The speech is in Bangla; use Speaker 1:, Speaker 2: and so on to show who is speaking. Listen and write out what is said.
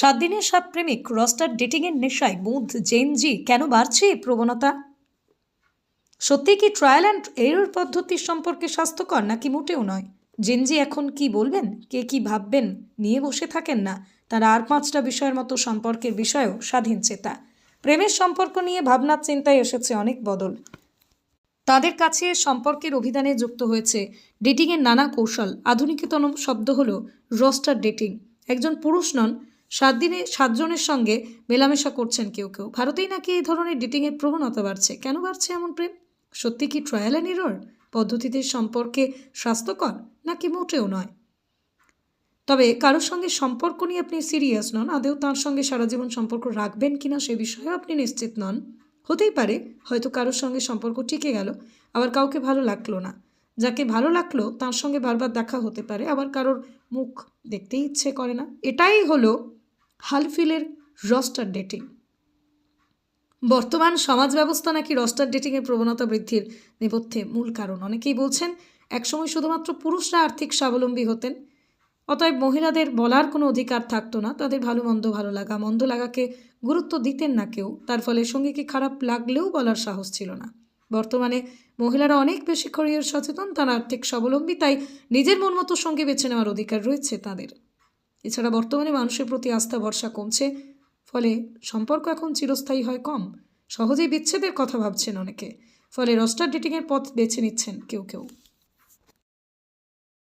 Speaker 1: সাত দিনের সাত প্রেমিক রস্টার ডেটিংয়ের নেশায় বুধ জেনজি কেন বাড়ছে এই প্রবণতা? সত্যি কি ট্রায়াল অ্যান্ড এরর পদ্ধতির সম্পর্কে স্বাস্থ্যকর নাকি মোটেও নয়? জেনজি এখন কি বলবেন? কে কি ভাববেন? নিয়ে বসে থাকেন না। তারা আর পাঁচটা বিষয়ের মতো সম্পর্কের বিষয়েও স্বাধীন চেতা। প্রেমের সম্পর্ক নিয়ে ভাবনার চিন্তায় এসেছে অনেক বদল। তাদের কাছে সম্পর্কের অভিধানে যুক্ত হয়েছে ডেটিংয়ের নানা কৌশল। আধুনিকতম শব্দ হলো রস্টার ডেটিং। একজন পুরুষ নন সাত দিনে সাতজনের সঙ্গে মেলামেশা করছেন কেউ কেউ। ভারতেই নাকি এই ধরনের ডেটিংয়ের প্রবণতা বাড়ছে। কেন বাড়ছে এমন প্রেম? সত্যি কি ট্রায়াল অ্যান্ড এরর পদ্ধতিতে সম্পর্কে স্বাস্থ্যকর নাকি মোটেও নয়? তবে কারোর সঙ্গে সম্পর্ক নিয়ে আপনি সিরিয়াস নন আদেও তার সঙ্গে সারা জীবন সম্পর্ক রাখবেন কিনা সে বিষয়েও আপনি নিশ্চিত নন। হতেই পারে, হয়তো কারোর সঙ্গে সম্পর্ক টিকে গেল, আবার কাউকে ভালো লাগল না। যাকে ভালো লাগল, তার সঙ্গে বারবার দেখা হতে পারে, আবার কারোর মুখ দেখতেই ইচ্ছে করে না। এটাই হলো হালফিলের রস্টার ডেটিং। বর্তমান সমাজ ব্যবস্থা নাকি রস্টার ডেটিংয়ের প্রবণতা বৃদ্ধির নেপথ্যে মূল কারণ। অনেকেই বলছেন, একসময় শুধুমাত্র পুরুষরা আর্থিক স্বাবলম্বী হতেন। অতএব মহিলাদের বলার কোনো অধিকার থাকতো না। তাদের ভালো, মন্দ, ভালো লাগা, মন্দ লাগাকে গুরুত্ব দিতেন না কেউ। তার ফলে সঙ্গীকে খারাপ লাগলেও বলার সাহস ছিল না। বর্তমানে মহিলারা অনেক বেশি ক্যারিয়ার সচেতন, তারা আর্থিক স্বাবলম্বী, তাই নিজের মন মতো সঙ্গে বেছে নেওয়ার অধিকার রয়েছে তাদের। এছাড়া বর্তমানে মানুষের প্রতি আস্থা, ভরসা কমছে, ফলে সম্পর্ক এখন চিরস্থায়ী হয় কম। সহজেই বিচ্ছেদের কথা ভাবছেন অনেকে, ফলে রস্টার ডেটিংয়ের পথ বেছে নিচ্ছেন কেউ কেউ।